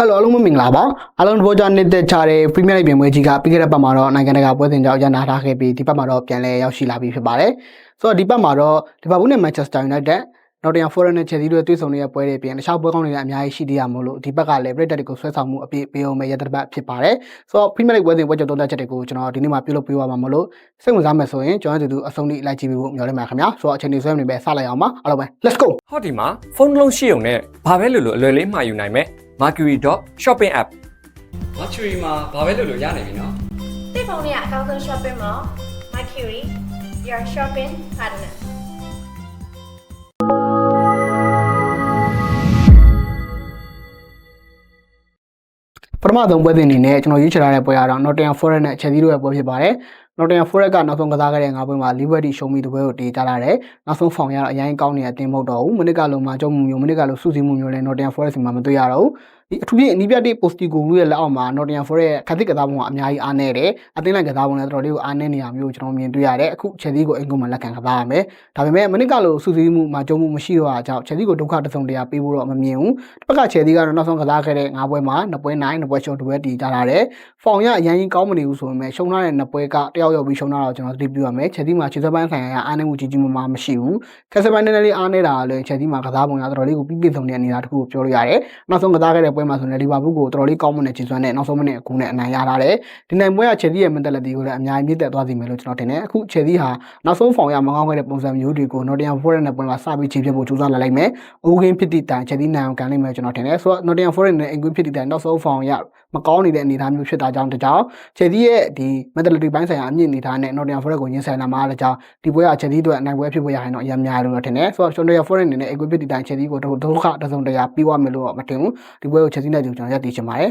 ဟယ်လိုအားလုံးမင်္ဂလာပါအားလုံးဘောကြနေတဲ့ချတဲ့ Premier League ပြင်ပွဲကြီးကပြီးခဲ့တဲ့ပတ်မှာတော့နိုင်ငံတကာပွဲစဉ်ကြောင့်ရန်နာထားခဲ့ပြီးဒီပတ်မှာတော့ပြန်လည်ရောက်ရှိလာပြီဖြစ်ပါတယ်ဆိုတော့ဒီပတ်မှာတော့လီဗာပူးနဲ့ Manchester United Nottingham Forest နဲ့ Chelsea တို့တွေ့ဆုံနေတဲ့ပွဲတွေပြင်တခြားပွဲကောင်းတွေလည်းအများကြီးရှိသေးရမို့လို့ဒီဘက်ကလည်းပြည်သက်တွေကိုဆွဲဆောင်မှုအပြည့်ပေးအောင်ပဲရတဲ့ဘက်ဖြစ်ပါတယ်ဆိုတော့ Premier League ပွဲစဉ်ပွဲကြော်သုံးသက်ချက်တွေကိုကျွန်တော်ဒီနေ့မှာပြုလုပ်ပေးသွားမှာမလို့စိတ်ဝင်စားမယ်ဆိုရင်ကျွန်တော်တို့အဆုံးထိလိုက်ကြည့်ပြီးဖို့မျှော်လင့်ပါခင်ဗျာဆိုတော့အချိန်ကြီးဆွဲမနေပဲစလိုက်အောင်ပါအားလုံးပဲ Let's go ဟောဒီမှာဖုန်းတစ်လုံးရှိုံနဲ့ဘာပဲလို့လို့အလွယ်လေးမှာယူနိုင်မယ် Mercury.shopping app Mercury မှာဘာပဲလို့လို့ရနိုင်ပြီနော်တိတ်ဖုန်းလေးကအကောင်းဆုံး shopping mall Mercury your shopping partner ပထမဆုံးပွဲစဉ်အနေနဲ့ကျွန်တော်ရွေးချယ်ထားတဲ့ပွဲကတော့ Nottingham Forest နဲ့ Chelsea တို့ရဲ့ပွဲဖြစ်ပါတယ်။ Nottingham Forest ကနောက်ဆုံးကစားခဲ့တဲ့၅ပွဲမှာ Liberty ရှုံးပြီးတပွဲကိုတေးကြလာတယ်။နောက်ဆုံးဖောင်ရတော့အရင်ကောင်းနေတဲ့အတင်းမဟုတ်တော့ဘူး။မိနစ်ကလုံးမှာကြောက်မှုမျိုးမိနစ်ကလုံးစုစည်းမှုမျိုးလည်း Nottingham Forest မှာမတွေ့ရတော့ဘူး။ ဒီအထူးဖြင့်အနီးပြတ်တိ Postigo ရဲ့လက်အောက်မှာ Nottingham Forest ရဲ့ခက်သစ်ကစားပုံကအများကြီးအားနည်းတယ်။အသင်းလိုက်ကစားပုံလည်းတော်တော်လေးကိုအားနည်းနေရမျိုးကျွန်တော်မြင်တွေ့ရတယ်။အခု Chelsea ကိုအင်ကုမှာလက်ခံကစားရမယ်။ဒါပေမဲ့မိနစ်ကလုံးစုစည်းမှုမှာကြောက်မှုမရှိတော့အကြောင်း Chelsea ကိုဒုက္ခတစ်စုံတရာပေးဖို့တော့မမြင်ဘူး။တစ်ဖက်က Chelsea ကတော့နောက်ဆုံးကစားခဲ့တဲ့၅ပွဲမှာ2ပွဲနိုင်2ပွဲရှုံး2ပွဲတည်ကြလာတယ်။ဖောင်ရအရင်ကြီးကောင်းမနေဘူးဆိုပေမဲ့ရှုံးထားတဲ့2ပွဲကတယောက်ယောက်ပြီးရှုံးထားတော့ကျွန်တော်သတိပြုရမယ်။ Chelsea မှာခြေစပ်ပိုင်းဆိုင်ရာအားနည်းမှုကြီးကြီးမားမားမရှိဘူး။ခက်စပ်ပိုင်းနည်းနည်းလေးအားနည်းတာလည်း Chelsea မှာကစားပုံရတော်တော်လေးကိုပြည့်ပြည့်စုံတဲ့အနေအထားတစ်ခုကိုပြောလို့ရတယ်။နောက်ဆုံးကစားခဲ့တဲ့ပွဲမှာဆိုရင်လီဗာပူးကိုတော်တော်လေးကောင်းမွန်တဲ့ခြေစွမ်းနဲ့နောက်ဆုံးမိနစ်အကူနဲ့အနိုင်ရလာတယ်။ဒီနိုင်ပွဲက Chelsea ရဲ့ mentality ကိုလည်းအများကြီးမြင့်တက်သွားစေမယ်လို့ကျွန်တော်ထင်တယ်။အခု Chelsea ဟာနောက်ဆုံးဖောင်ရမကောင်းခဲ့တဲ့ပုံစံမျိုးတွေကို Nottingham Forest နဲ့ပွဲမှာစပြီးခြေပြဖို့ကြိုးစားလာလိုက်မယ်။အိုးကင်းဖြစ်သည့်တိုင် Chelsea နိုင်အောင်ကန်နိုင်မယ်ကျွန်တော်ထင်တယ်။ဆိုတော့ Nottingham Forest နဲ့အင်ကွင်းဖြစ်သည့်တိုင်နောက်ဆုံးဖောင်ရမကောင်းနေတဲ့အနေအထားမျိုးဖြစ်တာကြောင့်တကြောင် Chelsea ရဲ့ဒီ mentality ဘိုင်းဆိုင်ရာအမြင့်အနေအထားနဲ့ Nottingham Forest ကိုညှင်းဆန်လာမှာတကြောင်ဒီပွဲက Chelsea အတွက်အနိုင်ပွဲဖြစ်ဖို့ရရင်တော့အများများလို့တော့ထင်တယ်ဆိုတော့ Nottingham Forest အနေနဲ့အင်ကွင်းဖြစ်သည့်တိုင် Chelsea ကိုဒုက္ခတစုံတရာပြီးသွားမယ်လို့တော့မထင်ဘူးဒီပွဲကို Chelsea နဲ့ကျွန်တော်ရပ်တည်ချင်ပါတယ်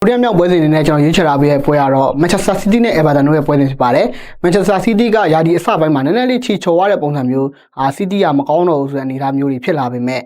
ဒုတိယမြောက်ပွဲစဉ်အနေနဲ့ကျွန်တော်ရွေးချယ်ထားပေးတဲ့ပွဲကတော့ Manchester City နဲ့ Everton တို့ရဲ့ပွဲစဉ်ဖြစ်ပါတယ်။ Manchester City ကယာဒီအစပိုင်းမှာနည်းနည်းလေးချီချော်ရတဲ့ပုံစံမျိုးအာ City ကမကောင်းတော့ဘူးဆိုတဲ့အနေအထားမျိုးတွေဖြစ်လာပေမဲ့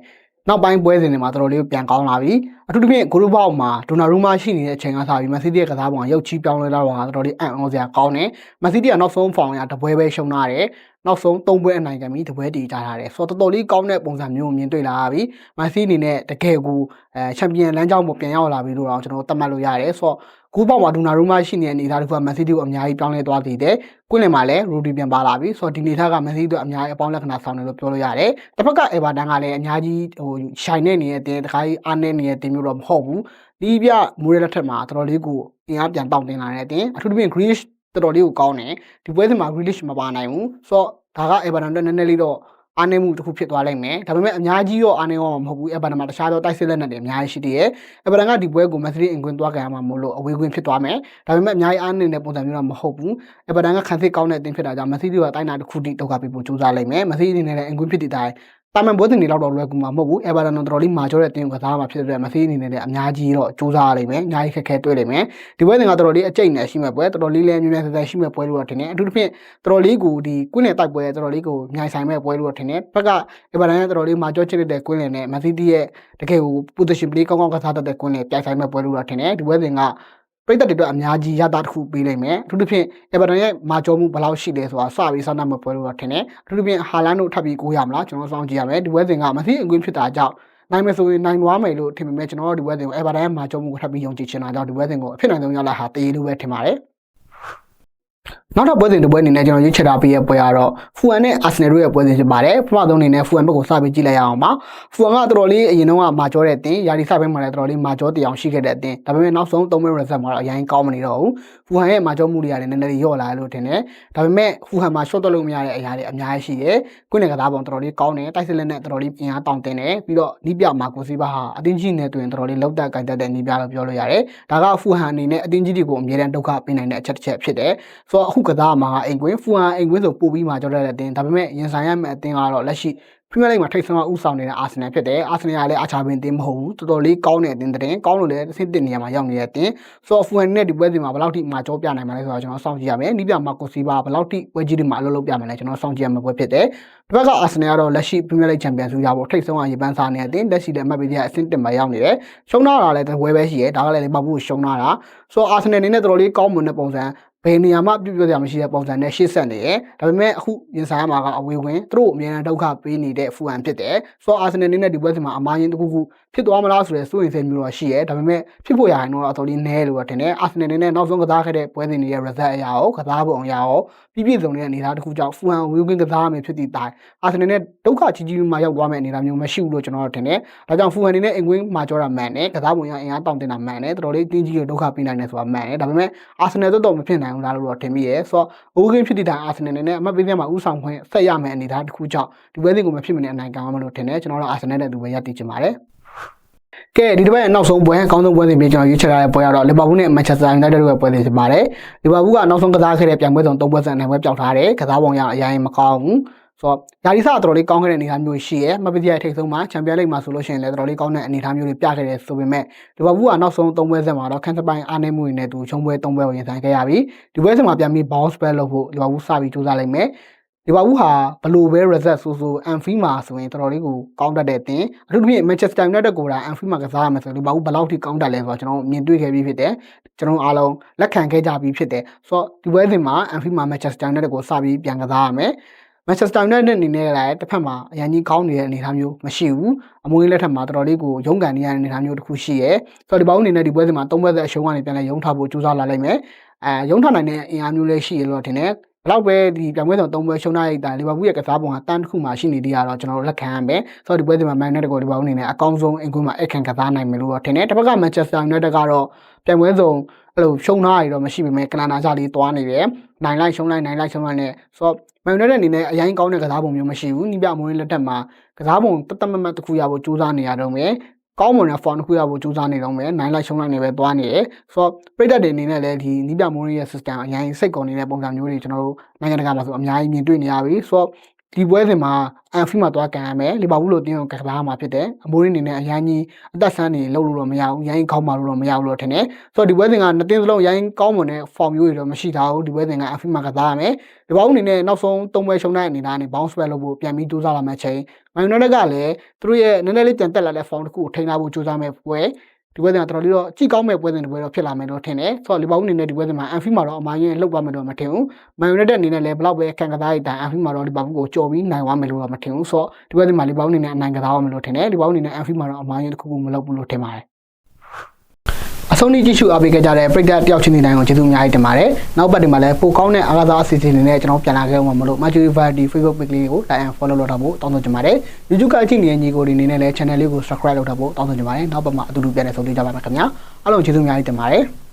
နောက်ပိုင်းပွဲစဉ်တွေမှာတော်တော်လေးပြန်ကောင်းလာပြီအထူးသဖြင့်ဂိုးဘောက်မှာဒိုနာရူမာရှိနေတဲ့အချိန်ကစားပြီးမန်စီးတီးရဲ့ကစားပုံကရုပ်ချီးပြောင်းလဲလာတော့တော်တော်လေးအံ့ဩစရာကောင်းတယ်မန်စီးတီးကနောက်ဆုံးဖောင်ရတပွဲပဲရှုံးလာတယ် နောက်ဆုံး၃ပွဲအနိုင်ခံပြီးတပွဲတည်ကြထားတယ်ဆိုတော့တော်တော်လေးကောင်းတဲ့ပုံစံမျိုးကိုမြင်တွေ့လာရပြီမန်စီးအနေနဲ့တကယ်ကိုအဲချန်ပီယံလမ်းကြောင်းပေါ်ပြန်ရောက်လာပြီလို့တော့ကျွန်တော်သတ်မှတ်လို့ရတယ်ဆိုတော့ဂိုးပေါက်မှာဒူနာရူမာရှိနေတဲ့အနေအထားတစ်ခုကမန်စီးတီးကိုအများကြီးပြောင်းလဲသွားသေးတယ်။ကွင်းလင်မှာလည်းရူဒီပြန်ပါလာပြီ။ဆိုတော့ဒီအနေအထားကမန်စီးတီးတို့အများကြီးအပေါင်းလက္ခဏာဆောင်တယ်လို့ပြောလို့ရတယ်။တစ်ဖက်ကအေဗာတန်ကလည်းအများကြီးဟိုရှိုင်နေနေတဲ့တင်တခါကြီးအားနေနေတဲ့တင်မျိုးတော့မဟုတ်ဘူး။ဒီပြမူရလက်ထက်မှာတော်တော်လေးကိုအင်အားပြန်တောင့်တင်လာတဲ့အတင်အထူးသဖြင့် Grealish တော်တော်လေးကိုကောင်းတယ်။ဒီပွဲစဉ်မှာ Grealish မပါနိုင်ဘူး။ဆိုတော့ဒါကအေဗာတန်အတွက်နည်းနည်းလေးတော့အားနည်းမှုတစ်ခုဖြစ်သွားလိမ့်မယ်ဒါပေမဲ့အများကြီးတော့အားနည်းတော့မဟုတ်ဘူးအဘန်မှာတခြားသောတိုက်စစ်လက်နက်တွေအများကြီးရှိသေးတယ်အဘန်ကဒီပွဲကိုမက်သရီအင်ကွင်းသွားကြရမှာမို့လို့အဝေးကွင်းဖြစ်သွားမယ်ဒါပေမဲ့အများကြီးအားနည်းတဲ့ပုံစံမျိုးတော့မဟုတ်ဘူးအဘန်ကခံစစ်ကောင်းတဲ့အသင်းဖြစ်တာကြောင့်မက်သရီကတိုင်းတာတစ်ခုတိဒုက္ခပြဖို့ကြိုးစားလိမ့်မယ်မက်သရီအနေနဲ့လည်းအင်ကွင်းဖြစ်တဲ့အတိုင်း တာမန်ပွဲတင်တွေတော့တော့လွယ်ကူမှာမဟုတ်ဘူး။ Everton တော့တော်တော်လေးမာကျော်တဲ့အတင်းကိုကစားမှာဖြစ်တဲ့အတွက်မသိအနေနဲ့လည်းအများကြီးတော့စူးစမ်းရလိမ့်မယ်။အများကြီးခက်ခဲတွေ့လိမ့်မယ်။ဒီပွဲတင်ကတော်တော်လေးအကျိတ်နဲ့ရှိမဲ့ပွဲတော်တော်လေးလည်းမြင်မြင်ဆန်ဆန်ရှိမဲ့ပွဲလို့တော့ထင်တယ်။အထူးသဖြင့်တော်တော်လေးကိုဒီကွင်းနဲ့တိုက်ပွဲတော်တော်လေးကိုမြိုင်ဆိုင်မဲ့ပွဲလို့တော့ထင်တယ်။ဘက်က Everton ကတော်တော်လေးမာကျော်ချစ်တဲ့ကွင်းလင်နဲ့ Man City ရဲ့တကယ်ကို position play ကောင်းကောင်းကစားတတ်တဲ့ကွင်းလင်ပြိုင်ဆိုင်မဲ့ပွဲလို့တော့ထင်တယ်။ဒီပွဲတင်က ပရိသတ်တွေအတွက်အများကြီးရတာတစ်ခုပေးနိုင်မယ်အထူးသဖြင့် Everton ရဲ့မာကျော်မှုဘယ်လောက်ရှိလဲဆိုတာစပြီးစောင့်နှံ့မပွဲလို့တော့ထင်တယ်အထူးသဖြင့်ဟာလန်တို့ထပ်ပြီးကိုးရမလားကျွန်တော်စောင့်ကြည့်ရမယ်ဒီပွဲစဉ်ကမသိအကွင်းဖြစ်တာကြောင့်နိုင်မယ်ဆိုရင်နိုင်သွားမယ်လို့ထင်ပေမဲ့ကျွန်တော်တို့ဒီပွဲစဉ်ကို Everton ရဲ့မာကျော်မှုကိုထပ်ပြီးယုံကြည်ချင်တာကြောင့်ဒီပွဲစဉ်ကိုအဖြစ်နိုင်ဆုံးရလာဟာတည်ရလို့ပဲထင်ပါတယ် နောက်တော့ပွဲစဉ်တစ်ပွဲအနေနဲ့ကျွန်တော်ရွေးချယ်ထားပေးရပွဲကတော့ဖူအန်နဲ့အာဆင်နယ်တို့ရဲ့ပွဲစဉ်ဖြစ်ပါတယ်ပထမဆုံးအနေနဲ့ဖူအန်ဘက်ကိုစပြီးကြည့်လိုက်ရအောင်ပါဖူအန်ကတော်တော်လေးအရင်တုန်းကမာကျော်တဲ့အတင်းယာဒီစပိုင်းမှာလည်းတော်တော်လေးမာကျော်တရားရှိခဲ့တဲ့အတင်းဒါပေမဲ့နောက်ဆုံး3မိနစ် reset မှာတော့အရင်ကောင်းမနေတော့ဘူးဖူဟန်ရဲ့မာကျော်မှုတွေကလည်းနည်းနည်းလေးရော့လာတယ်လို့ထင်တယ်ဒါပေမဲ့ဖူဟန်မှာ short တော့လို့မရတဲ့အရာတွေအများကြီးရှိတယ်ကွင်းနဲ့ကစားပုံတော်တော်လေးကောင်းတယ်တိုက်စစ်လက်နဲ့တော်တော်လေးအင်အားတောင့်တင်းတယ်ပြီးတော့နီးပြမာကိုစီဘာဟာအတင်းကြီးနဲ့တွင်တော်တော်လေးလောက်တက်ကြိုက်တတ်တဲ့နီးပြလို့ပြောလို့ရတယ်ဒါကဖူဟန်အနေနဲ့အတင်းကြီးတွေကိုအမြဲတမ်းဒုက္ခပေးနိုင်တဲ့အချက်တစ်ချက်ဖြစ်တယ်ဆိုတော့အခုကစားမှာအိမ်ကွင်းဖူဟန်အိမ်ကွင်းဆိုပို့ပြီးမှကြောက်တဲ့အတင်းဒါပေမဲ့ရင်ဆိုင်ရမယ့်အတင်းကတော့လက်ရှိပရီးမီးယားလိဂ်မှာထိပ်ဆုံးကဥဆောင်နေတဲ့အာဆင်နယ်ဖြစ်တယ်အာဆင်နယ်ကလည်းအခြားပင်တင်းမဟုတ်ဘူးတော်တော်လေးကောင်းတဲ့အတင်းတဲ့ကောင်းလို့လည်းအဆင့်တစ်နေရာမှာရောက်နေတဲ့အတင်းဆိုတော့ဖူဟန်နဲ့ဒီပွဲစဉ်မှာဘယ်လောက်ထိမှာကြောပြနိုင်မှာလဲဆိုတော့ကျွန်တော်စောင့်ကြည့်ရမယ်နီးပြမာကိုစီဘာဘယ်လောက်ထိပွဲကြီးတွေမှာအလုပ်လုပ်ပြမယ်လဲကျွန်တော်စောင့်ကြည့်ရမယ့်ပွဲဖြစ်တယ်ဒီဘက်ကအာဆင်နယ်ကတော့လက်ရှိပရီးမီးယားလိဂ်ချန်ပီယံဆုရဖို့ထိပ်ဆုံးကရေပန်းစားနေတဲ့အတင်းလက်ရှိလည်းအမှတ်ပေးချက်အဆင့်တစ်မှာရောက်နေတယ်ရှုံးလာတာလည်းတပွဲပဲရှိတယ်ဒါကလည်းလီဗာပူးရှုံးလာတာဆိုတော့အာဆင်နယ်အနေနဲ့တော်တော်လေးကောင်းမွန်တဲ့ပုံစံ ဘယ်နေရာမှပြပြပြမရှိတဲ့ပုံစံနဲ့ရှေ့ဆက်နေတယ်ဒါပေမဲ့အခုရင်ဆိုင်ရမှာကအဝေးဝင်သူတို့အများနဲ့ဒုက္ခပေးနေတဲ့ဖူဟန်ဖြစ်တယ်ဆိုတော့အာဆင်နယ်အနေနဲ့ဒီပွဲစဉ်မှာအမားရင်တစ်ခုခု ဖြစ်သွားမလားဆိုတဲ့စိုးရိမ်စိတ်မျိုးတော့ရှိရဲဒါပေမဲ့ဖြစ်ဖို့ရရင်တော့အတော်လေးနည်းလို့တော့ထင်တယ်အာဆင်နယ်နေနဲ့နောက်ဆုံးကစားခဲ့တဲ့ပွဲစဉ်တွေရဲ့ result အရာရောကစားပုံအရာရောပြည့်ပြည့်စုံတဲ့အနေအထားတစ်ခုကြောင့်ဖူဟန်ဝီဝင်းကစားရမယ်ဖြစ်သည့်တိုင်အာဆင်နယ်နဲ့ဒုက္ခကြီးကြီးမှရောက်သွားမယ့်အနေအထားမျိုးမရှိဘူးလို့ကျွန်တော်တို့ထင်တယ်ဒါကြောင့်ဖူဟန်နေနဲ့အင်ကွင်းမှာကြောတာမှန်တယ်ကစားပုံရအင်အားတောင့်တင်တာမှန်တယ်တော်တော်လေးတင်းကြီးကိုဒုက္ခပေးနိုင်တယ်ဆိုတာမှန်တယ်ဒါပေမဲ့အာဆင်နယ်တော့တော့မဖြစ်နိုင်ဘူးလားလို့တော့ထင်မိရဲဆိုတော့ဝီဝင်းဖြစ်သည့်တိုင်အာဆင်နယ်နဲ့အမှတ်ပေးချက်မှာဥဆောင်ခွင့်ဆက်ရမယ့်အနေအထားတစ်ခုကြောင့်ဒီပွဲစဉ်ကိုမဖြစ်မနေအနိုင်ကောင်းအောင်လို့ထင်တယ်ကျွန်တော်တို့အာဆင်နယ်နဲ့သူပဲရည်တည်ချင်ပါတယ် ကဲဒီတစ်ပတ်ရဲ့နောက်ဆုံးပွဲအကောင်းဆုံးပွဲစဉ်ပြီးကျွန်တော်ရွေးချယ်ထားတဲ့ပွဲကတော့လီဗာပူးနဲ့မန်ချက်စတာယူနိုက်တက်တို့ရဲ့ပွဲစဉ်ဖြစ်ပါတယ်လီဗာပူးကနောက်ဆုံးကစားခဲ့တဲ့ပြိုင်ပွဲဆောင်၃ပွဲစဉ်နဲ့ပွဲပျောက်ထားတယ်ကစားပုံရအရင်မကောင်းဘူးဆိုတော့ယာဒီဆာတော်တော်လေးကောင်းခဲ့တဲ့အနေအထားမျိုးရှိရဲမပတိရဲ့ထိပ်ဆုံးမှာချန်ပီယံလိဂ်မှာဆိုလို့ရှိရင်လည်းတော်တော်လေးကောင်းတဲ့အနေအထားမျိုးတွေပြခဲ့တယ်ဆိုပေမဲ့လီဗာပူးကနောက်ဆုံး၃ပွဲစဉ်မှာတော့ခန်းစပိုင်းအားနည်းမှုတွေနဲ့သူချုံပွဲ၃ပွဲကိုရင်ဆိုင်ခဲ့ရပြီဒီပွဲစဉ်မှာပြန်ပြီး bounce back လုပ်ဖို့လီဗာပူးစပြီးကြိုးစားလိုက်မယ် ဒီဘာဘူးဟာဘလို့ပဲ result ဆိုဆို Anfield မှာဆိုရင်တော်တော်လေးကိုကောင်းတတ်တဲ့တင်အထူးသဖြင့် Manchester United ကိုဒါ Anfield မှာကစားရမယ်ဆိုရင်ဒီဘာဘူးဘယ်လောက်ထိကောင်းတတ်လဲဆိုတော့ကျွန်တော်မြင်တွေ့ခဲ့ပြီးဖြစ်တယ်ကျွန်တော်အားလုံးလက်ခံခဲ့ကြပြီးဖြစ်တယ်ဆိုတော့ဒီပွဲစဉ်မှာ Anfield မှာ Manchester United ကိုစပြီးပြန်ကစားရမယ် Manchester United အနေနဲ့လည်းတစ်ဖက်မှာအရင်ကြီးကောင်းနေတဲ့အနေအထားမျိုးမရှိဘူးအမွေးလက်ထက်မှာတော်တော်လေးကိုရုန်းကန်နေရတဲ့အနေအထားမျိုးတစ်ခုရှိရဲဆိုတော့ဒီဘောင်းအနေနဲ့ဒီပွဲစဉ်မှာ၃ပွဲသက်အရှုံးကနေပြန်လဲရုံထဖို့ကြိုးစားလာလိုက်မယ်အဲရုံထနိုင်တဲ့အင်အားမျိုးလည်းရှိရလို့ထင်တယ် ဘလောက်ပဲဒီပြိုင်ပွဲဆောင်၃ပွဲရှုံးလိုက်တာလီဗာပူးရဲ့ကစားပုံကတန်းတစ်ခုမှရှိနေသေးရတော့ကျွန်တော်တို့လက်ခံရမယ်ဆိုတော့ဒီပွဲဒီမှာ Man United ကိုလီဗာပူးအနေနဲ့အကောင်းဆုံးအင်ကွင်းမှာအခန့်ကစားနိုင်မယ်လို့တော့ထင်တယ်တစ်ဖက်က Manchester United ကတော့ပြိုင်ပွဲဆောင်အဲ့လိုရှုံးထားရတော့မရှိပေမဲ့ကလန်နာကြလေးသွားနေတယ်နိုင်လိုက်ရှုံးလိုက်နိုင်လိုက်ရှုံးလိုက်နဲ့ဆိုတော့ Man United အနေနဲ့အရင်ကောင်းတဲ့ကစားပုံမျိုးမရှိဘူးနီးပြမွေးလက်ထက်မှာကစားပုံတတ်တမတ်မတ်တစ်ခုရဖို့ကြိုးစားနေရတော့မယ် ကောင်းမွန်တဲ့ form တစ်ခုရဖို့ကြိုးစားနေတော့မယ်နိုင်လိုက်ရှုံးလိုက်နေပဲသွားနေတယ်ဆိုတော့ပြည်သက်တွေအနေနဲ့လည်းဒီနီးပြမိုးရီရဲ့ system အရင်စိတ်ကုန်နေတဲ့ပုံစံမျိုးတွေကျွန်တော်တို့နိုင်ငံတကာမှာဆိုအများကြီးမြင်တွေ့နေရပြီဆိုတော့ ဒီပွဲစဉ်မှာအန်ဖီမှာသွားကန်ရမယ်လီဗာပူးလိုတင်းကိုကစားမှာဖြစ်တယ်အမိုးရင်းအနေနဲ့အရင်ကြီးအသက်ဆန်းနေလောက်လို့တော့မရဘူးရိုင်းကောင်းမှလို့တော့မရဘူးလို့ထင်တယ်ဆိုတော့ဒီပွဲစဉ်ကနှစ်တင်းစလုံးရိုင်းကောင်းမွန်တဲ့ form မျိုးတွေတော့မရှိထားဘူးဒီပွဲစဉ်ကအန်ဖီမှာကစားရမယ်လီဗာပူးအနေနဲ့နောက်ဆုံး၃ပွဲရှုံးတဲ့အနေနဲ့ bounce back လုပ်ဖို့ပြန်ပြီးကြိုးစားလာမယ့်ချိန်မန်ယူနိုက်တက်ကလည်းသူတို့ရဲ့နည်းနည်းလေးပြန်တက်လာတဲ့ form တစ်ခုကိုထိန်းထားဖို့ကြိုးစားမယ့်ပွဲ ဒီပွဲစဉ်ကတော်တော်လေးတော့ကြည့်ကောင်းမဲ့ပွဲစဉ်တစ်ပွဲတော့ဖြစ်လာမယ်လို့ထင်တယ်ဆိုတော့လီဗာပူးအနေနဲ့ဒီပွဲစဉ်မှာအန်ဖီမှာတော့အမားရင်လှုပ်သွားမယ်တော့မထင်ဘူးမန်ယူနိုက်တက်အနေနဲ့လည်းဘလောက်ပဲခံကစားရတဲ့အန်ဖီမှာတော့လီဗာပူးကိုကြော်ပြီးနိုင်သွားမယ်လို့တော့မထင်ဘူးဆိုတော့ဒီပွဲစဉ်မှာလီဗာပူးအနေနဲ့အနိုင်ကစားရမယ်လို့ထင်တယ်လီဗာပူးအနေနဲ့အန်ဖီမှာတော့အမားရင်တစ်ခုခုမလုပ်ဘူးလို့ထင်ပါတယ် အဆုံးထိကြည့်ရှုအားပေးခဲ့ကြတဲ့ပရိသတ်တယောက်ချင်းတိုင်းကိုကျေးဇူးအများကြီးတင်ပါတယ်။နောက်ပတ်ဒီမှာလည်းပိုကောင်းတဲ့အားကစားအစီအစဉ်တွေနဲ့ကျွန်တော်ပြန်လာခဲ့အောင်မလို့ Matthew Vardy Facebook page လေးကို like and follow လုပ်ထားဖို့တောင်းဆိုချင်ပါတယ်။ YouTube ကကြည့်နေတဲ့ညီကိုတွေအနေနဲ့လည်း channel လေးကို subscribe လုပ်ထားဖို့တောင်းဆိုချင်ပါတယ်။နောက်ပတ်မှာအတူတူပြန်လည်ဆုံတွေ့ကြပါမယ်ခင်ဗျာ။အားလုံးကျေးဇူးအများကြီးတင်ပါတယ်။